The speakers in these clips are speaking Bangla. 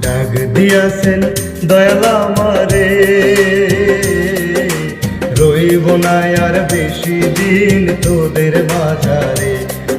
ডাক দিয়াছেন দয়াল আমারে। রইব না আর বেশি দিন তোদের বাজারে।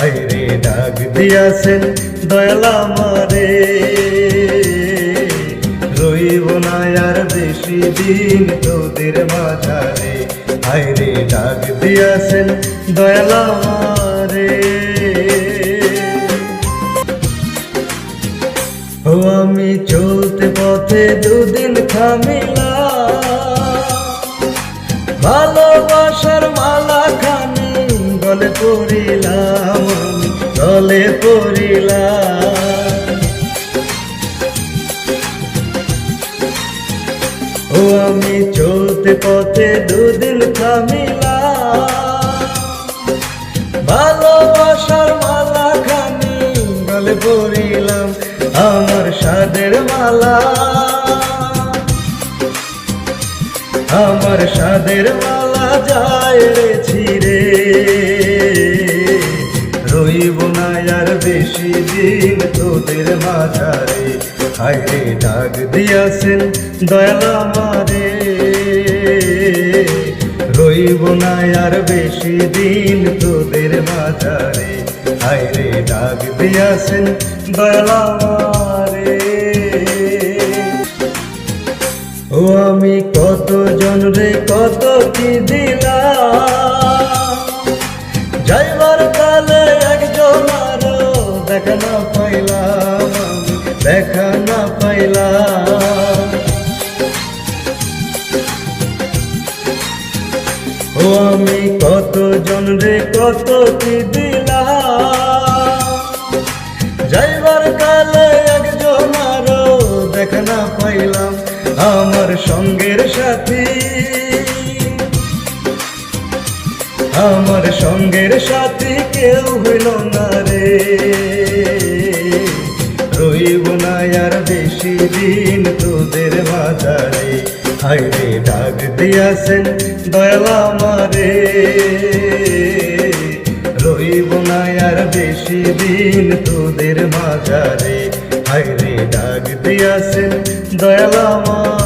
হাইরে ডাক দিয়াছেন দয়াল আমারে। রইব না আর বেশি দিন তোদের বাজারে। হাইরে ডাক দিয়াছেন দয়াল আমারে। পথে দুদিন থামিলা ভালোবাসার মালা খানি গলে পড়িলাম গলে পড়িলাম। ও আমি চলতে পথে দুদিন থামিলাম ভালোবাসার মালা খানি গলে পড়িলাম আমার সাদের মালা। আমার সাদের মালা যায় রে ছিড়ে। রইব না আর বেশি দিন তোদের মাঝারে। হাইরে ডাক দিয়াছেন দয়াল মারে রইব না আর বেশি দিন তোদের মাঝারে। হাইরে ডাক দিয়াছেন দয়াল কত জন রে, কত কি দিলাম? যাইবার কালে একজন আরও দেখা না পাইলাম আমি দেখা না পাইলাম। ও আমি কত জন রে, কত কি দিলাম? যাইবার কালে একজন আরও দেখা না পাইলাম আমার সঙ্গের সাথী। আমার সঙ্গের সাথী কেউ হইল না রে। রইব না আর বেশি দিন তোদের মাঝারে। হাইরে ডাক দিয়াছেন দয়াল আমারে। রইব না আর বেশি দিন তোদের মাঝারে। হাইরে ডাক দিয়াছেন দয়াল আমারে।